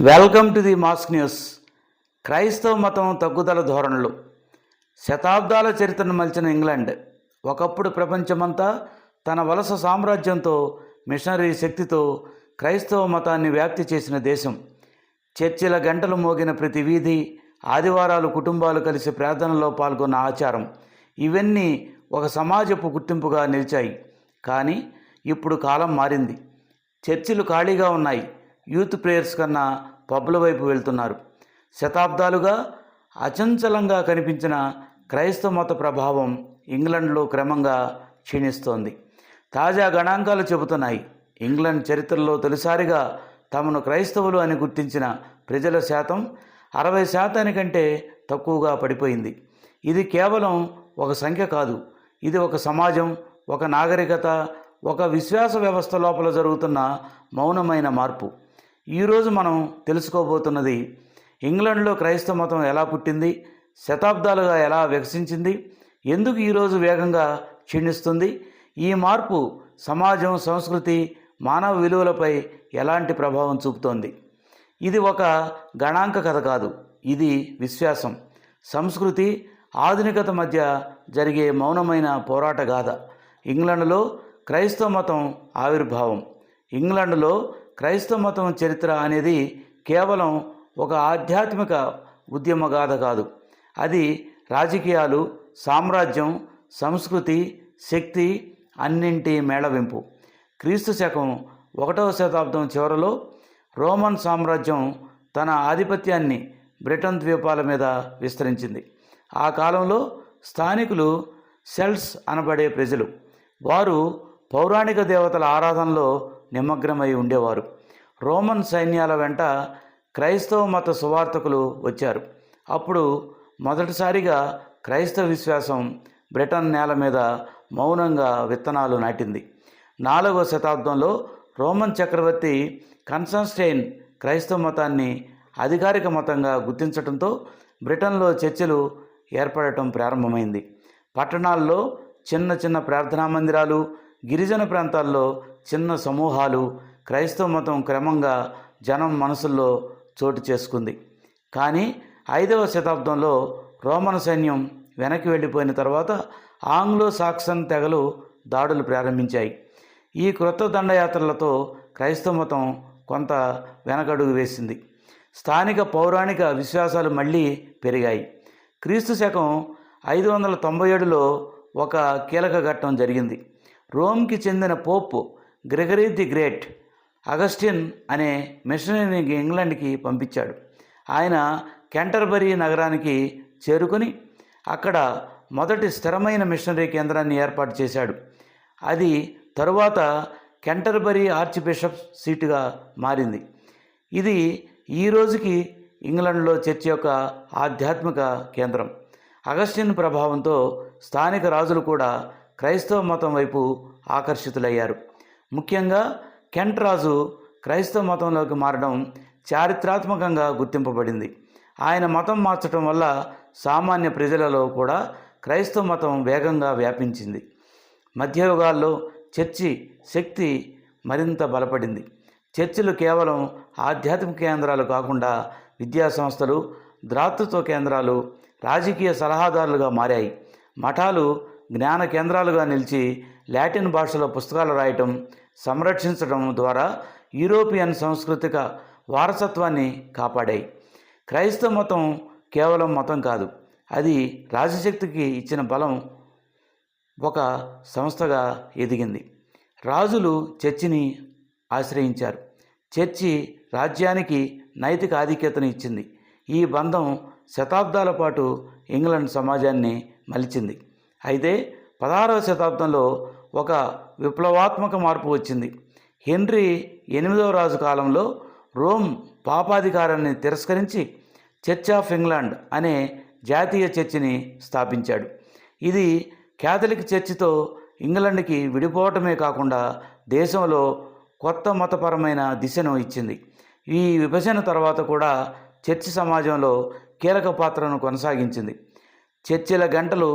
Welcome to the mask news క్రైస్తవ మతం తగ్గుదల ధోరణులు. శతాబ్దాల చరిత్రను మలిచిన ఇంగ్లాండ్ ఒకప్పుడు ప్రపంచమంతా తన వలస సామ్రాజ్యంతో మిషనరీ శక్తితో క్రైస్తవ మతాన్ని వ్యాప్తి చేసిన దేశం. చర్చిల గంటలు మోగిన ప్రతి వీధి ఆదివారాలు కుటుంబాలు కలిసి ప్రార్థనలో పాల్గొన్న ఆచారం ఇవన్నీ ఒక సమాజపు గుర్తింపుగా నిలిచాయి. కానీ ఇప్పుడు కాలం మారింది. చర్చిలు ఖాళీగా ఉన్నాయి. యూత్ ప్రేయర్స్ కన్నా పబ్ల వైపు వెళ్తున్నారు. శతాబ్దాలుగా అచంచలంగా కనిపించిన క్రైస్తవ మత ప్రభావం ఇంగ్లండ్లో క్రమంగా క్షీణిస్తోంది. తాజా గణాంకాలు చెబుతున్నాయి. ఇంగ్లండ్ చరిత్రలో తొలిసారిగా తమను క్రైస్తవులు అని గుర్తించిన ప్రజల శాతం అరవై శాతానికంటే తక్కువగా పడిపోయింది. ఇది కేవలం ఒక సంఖ్య కాదు. ఇది ఒక సమాజం ఒక నాగరికత ఒక విశ్వాస వ్యవస్థ లోపల జరుగుతున్న మౌనమైన మార్పు. ఈరోజు మనం తెలుసుకోబోతున్నది ఇంగ్లండ్లో క్రైస్తవ మతం ఎలా పుట్టింది శతాబ్దాలుగా ఎలా వికసించింది ఎందుకు ఈరోజు వేగంగా క్షీణిస్తుంది ఈ మార్పు సమాజం సంస్కృతి మానవ విలువలపై ఎలాంటి ప్రభావం చూపుతోంది. ఇది ఒక గణాంక కథ కాదు ఇది విశ్వాసం. సంస్కృతి ఆధునికత మధ్య జరిగే మౌనమైన పోరాట గాథ. ఇంగ్లండ్లో క్రైస్తవ మతం ఆవిర్భావం. ఇంగ్లండ్లో క్రైస్తవ మతం చరిత్ర అనేది కేవలం ఒక ఆధ్యాత్మిక ఉద్యమ గాథ కాదు. అది రాజకీయాలు సామ్రాజ్యం సంస్కృతి శక్తి అన్నింటి మేళవింపు క్రీస్తు శకం ఒకటవ శతాబ్దం చివరలో రోమన్ సామ్రాజ్యం తన ఆధిపత్యాన్ని బ్రిటన్ ద్వీపాల మీద విస్తరించింది. ఆ కాలంలో స్థానికులు సెల్స్ అనబడే ప్రజలు వారు పౌరాణిక దేవతల ఆరాధనలో నిమగ్నమై ఉండేవారు. రోమన్ సైన్యాల వెంట క్రైస్తవ మత సువార్తకులు వచ్చారు. అప్పుడు మొదటిసారిగా క్రైస్తవ విశ్వాసం బ్రిటన్ నేల మీద మౌనంగా విత్తనాలు నాటింది. నాలుగవ శతాబ్దంలో రోమన్ చక్రవర్తి కన్సన్స్టైన్ క్రైస్తవ మతాన్ని అధికారిక మతంగా గుర్తించడంతో బ్రిటన్లో చర్చలు ఏర్పడటం ప్రారంభమైంది. పట్టణాల్లో చిన్న చిన్న ప్రార్థనా మందిరాలు గిరిజన ప్రాంతాల్లో చిన్న సమూహాలు క్రైస్తవ మతం క్రమంగా జనం మనసుల్లో చోటు చేసుకుంది. కానీ ఐదవ శతాబ్దంలో రోమన్ సైన్యం వెనక్కి వెళ్ళిపోయిన తర్వాత ఆంగ్లో సాక్సన్ తెగలు దాడులు ప్రారంభించాయి. ఈ క్రొత్త దండయాత్రలతో క్రైస్తవ మతం కొంత వెనకడుగు వేసింది. స్థానిక పౌరాణిక విశ్వాసాలు మళ్ళీ పెరిగాయి. క్రీస్తు శకం ఐదు వందల తొంభై ఏడులో ఒక కీలక ఘట్టం జరిగింది. రోమ్కి చెందిన Pope Gregory the Great Augustine అనే మిషనరీని ఇంగ్లాండ్కి పంపించాడు. ఆయన కెంటర్బరీ నగరానికి చేరుకొని అక్కడ మొదటి స్థిరమైన మిషనరీ కేంద్రాన్ని ఏర్పాటు చేశాడు. అది తరువాత కెంటర్బరీ ఆర్చ్ బిషప్ సీటుగా మారింది. ఇది ఈ రోజుకి ఇంగ్లండ్లో చర్చ్ యొక్క ఆధ్యాత్మిక కేంద్రం. అగస్టిన్ ప్రభావంతో స్థానిక రాజులు కూడా క్రైస్తవ మతం వైపు ఆకర్షితులయ్యారు. ముఖ్యంగా కెంట్ రాజు క్రైస్తవ మతంలోకి మారడం చారిత్రాత్మకంగా గుర్తింపబడింది. ఆయన మతం మార్చడం వల్ల సామాన్య ప్రజలలో కూడా క్రైస్తవ మతం వేగంగా వ్యాపించింది. మధ్యయుగాల్లో చర్చి శక్తి మరింత బలపడింది. చర్చిలు కేవలం ఆధ్యాత్మిక కేంద్రాలు కాకుండా విద్యా సంస్థలు ద్రాతృత్వ కేంద్రాలు రాజకీయ సలహాదారులుగా మారాయి. మఠాలు జ్ఞాన కేంద్రాలుగా నిలిచి లాటిన్ భాషలో పుస్తకాలు రాయటం సంరక్షించడం ద్వారా యూరోపియన్ సాంస్కృతిక వారసత్వాన్ని కాపాడాయి. క్రైస్తవ మతం కేవలం మతం కాదు అది రాజశక్తికి ఇచ్చిన బలం ఒక సంస్థగా ఎదిగింది. రాజులు చర్చిని ఆశ్రయించారు. చర్చి రాజ్యానికి నైతిక ఆధిక్యతను ఇచ్చింది. ఈ బంధం శతాబ్దాల పాటు ఇంగ్లాండ్ సమాజాన్ని మలిచింది. అయితే పదహారవ శతాబ్దంలో ఒక విప్లవాత్మక మార్పు వచ్చింది. హెన్రీ ఎనిమిదవ రాజు కాలంలో రోమ్ పాపాధికారాన్ని తిరస్కరించి చర్చ్ ఆఫ్ ఇంగ్లాండ్ అనే జాతీయ చర్చిని స్థాపించాడు. ఇది క్యాథలిక్ చర్చితో ఇంగ్లాండ్కి విడిపోవటమే కాకుండా దేశంలో కొత్త మతపరమైన దిశను ఇచ్చింది. ఈ విభజన తర్వాత కూడా చర్చి సమాజంలో కీలక పాత్రను కొనసాగించింది. చర్చిల గంటలు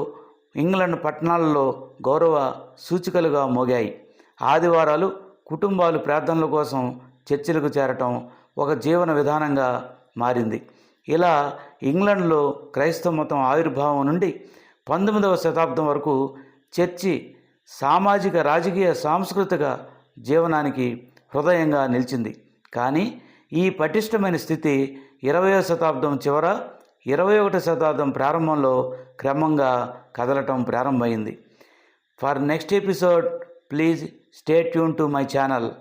ఇంగ్లాండ్ పట్టణాలలో గౌరవ సూచికలుగా మోగాయి. ఆదివారాలు కుటుంబాలు ప్రార్థనల కోసం చర్చిలకు చేరటం ఒక జీవన విధానంగా మారింది. ఇలా ఇంగ్లండ్లో క్రైస్తవ మతం ఆవిర్భావం నుండి పంతొమ్మిదవ శతాబ్దం వరకు చర్చి సామాజిక రాజకీయ సాంస్కృతిక జీవనానికి హృదయంగా నిలిచింది. కానీ ఈ పటిష్టమైన స్థితి ఇరవయో శతాబ్దం చివర ఇరవై ఒకటి శతాబ్దం ప్రారంభంలో క్రమంగా కదలటం ప్రారంభమైంది. For next episode please stay tune to my channel.